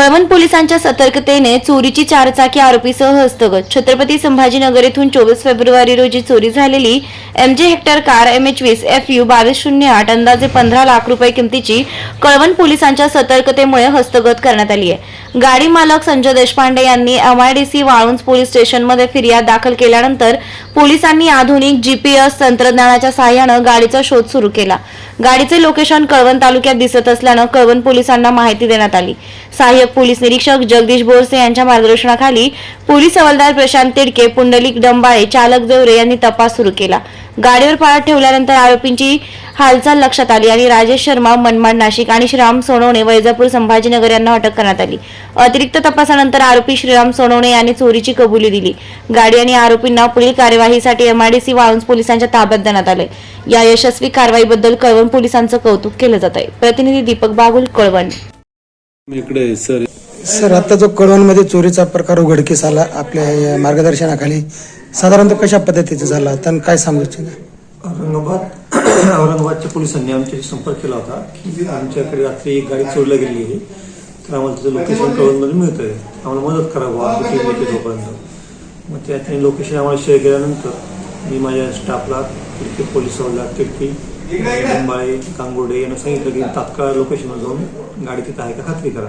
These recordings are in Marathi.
कळवण पोलिसांच्या सतर्कतेने चोरीची चारचाकी आरोपीसह हस्तगत. छत्रपती संभाजीनगर येथून चोवीस फेब्रुवारी रोजी चोरी झालेली M J Hector car M H वीस एफ यू बावीस शून्य आठ अंदाजे पंधरा लाख रुपये किमतीची कळवण पोलिसांच्या सतर्कतेमुळे हस्तगत करण्यात आली आहे. गाडी मालक संजय देशपांडे यांनी एमआयडीसी वाळुंज पोलीस स्टेशनमध्ये फिर्याद दाखल केल्यानंतर पोलिसांनी आधुनिक जीपीएस तंत्रज्ञानाच्या सहाय्यानं गाडीचा शोध सुरू केला. गाडीचे लोकेशन कळवण तालुक्यात दिसत असल्यानं कळवण पोलिसांना माहिती देण्यात आली. सहाय्यक पोलीस निरीक्षक जगदीश बोरसे यांच्या मार्गदर्शनाखाली पोलीस हवालदार प्रशांत तिडके पुंडलिक डंबाळे चालक देवरे यांनी तपास सुरू केला. गाडीवर पाळत ठेवल्यानंतर आरोपींची हालचाल लक्षात आली आणि राजेश शर्मा मनमाड नाशिक आणि श्रीराम सोनवणे वैजापूर संभाजीनगर यांना अटक करण्यात आली. अतिरिक्त तपासानंतर आरोपी श्रीराम सोनवणे यांनी चोरीची कबुली दिली. गाडी आणि आरोपींना पुढील कार्यवाहीसाठी एमआयडीसी वाळूंज पोलिसांच्या ताब्यात देण्यात आले या यशस्वी कारवाईबद्दल कळवण पोलिसांचं कौतुक केलं जात आहे. प्रतिनिधी दीपक बागुल कळवण. इकडे आहे, सर. सर आता जो कळवणमध्ये चोरीचा प्रकार उघडकीस आला आपल्या मार्गदर्शनाखाली साधारणतः कशा पद्धतीचा झाला? तर काय सांगू इच्छिता औरंगाबाद औरंगाबादच्या पोलिसांनी आमच्याशी संपर्क केला होता की आमच्याकडे रात्री एक गाडी चोरीला गेली आहे. तर आम्हाला त्याचं लोकेशन कळवणमध्ये मिळतं आहे आम्हाला मदत करावं आम्ही टीम येते मग त्या त्यांनी लोकेशन आम्हाला शेअर केल्यानंतर मी माझ्या स्टाफला तिथे पोलीस तिडकी लिंबाळे कांगोडे यांना सांगितलं की तात्काळ लोकेशनवर जाऊन गाडी तिथं आहे का खात्री करा.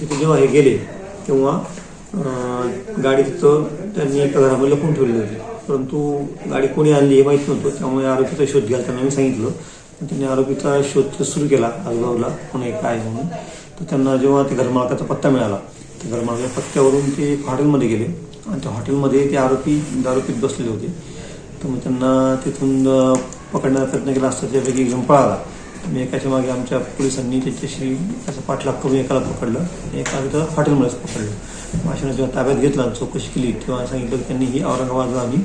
तिथे जेव्हा हे गेले तेव्हा गाडी तिथं त्यांनी एका घरामध्ये लपून ठेवली होती. परंतु गाडी कोणी आणली हे माहीत नव्हतं त्यामुळे आरोपीचा शोध घ्यायला त्यांना मी सांगितलं. त्यांनी आरोपीचा शोध सुरू केला आजगावला कोणी काय म्हणून. तर त्यांना जेव्हा ते घरमालकाचा पत्ता मिळाला त्या घरमालकाच्या पत्त्यावरून ते हॉटेलमध्ये गेले. आणि त्या हॉटेलमध्ये ते आरोपी आरोपीत बसलेले होते. तर मग त्यांना तिथून पकडण्याचा प्रयत्न केला असता त्यापैकी घेऊन पळाला मी एकाच्या मागे आमच्या पोलिसांनी त्याच्याशी त्याचा पाठलाग करून एकाला पकडलं आणि एकाला तिथं हॉटेलमध्येच पकडलं. माशाने जेव्हा ताब्यात घेतला चौकशी केली तेव्हा सांगितलं की त्यांनी ही औरंगाबादला आम्ही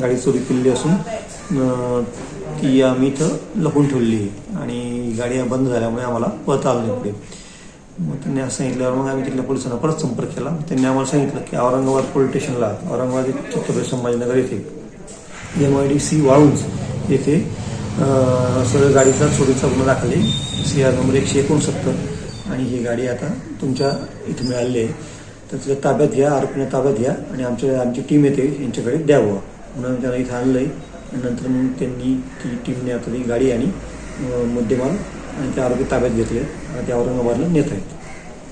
गाडी चोरी केलेली असून ती आम्ही इथं लपून ठेवलेली आहे. आणि गाडी बंद झाल्यामुळे आम्हाला पळता आलं नाही पुढे. मग त्यांनी असं सांगितल्यावर मग आम्ही तिथल्या पोलिसांना परत संपर्क केला. त्यांनी आम्हाला सांगितलं की औरंगाबाद पोलीस स्टेशनला औरंगाबाद छत्रपती संभाजीनगर येथे M I D C Waluj येथे सगळं गाडीचा चोरीचा गुन्हा दाखल आहे. सी आर नंबर एकशे एकोणसत्तर. आणि ही गाडी आता तुमच्या इथे मिळालेली आहे. तर ताब्यात घ्या आरोपीने ताब्यात घ्या आणि आमच्या आमची टीम येते यांच्याकडे द्यावं. म्हणून आम्ही त्यांना इथं आणलं आहे आणि नंतर मग त्यांनी ती टीमने आता ती गाडी आणि मुद्देमाल आणि त्या आरोपी ताब्यात घेतले. आणि ते औरंगाबादला नेत आहेत.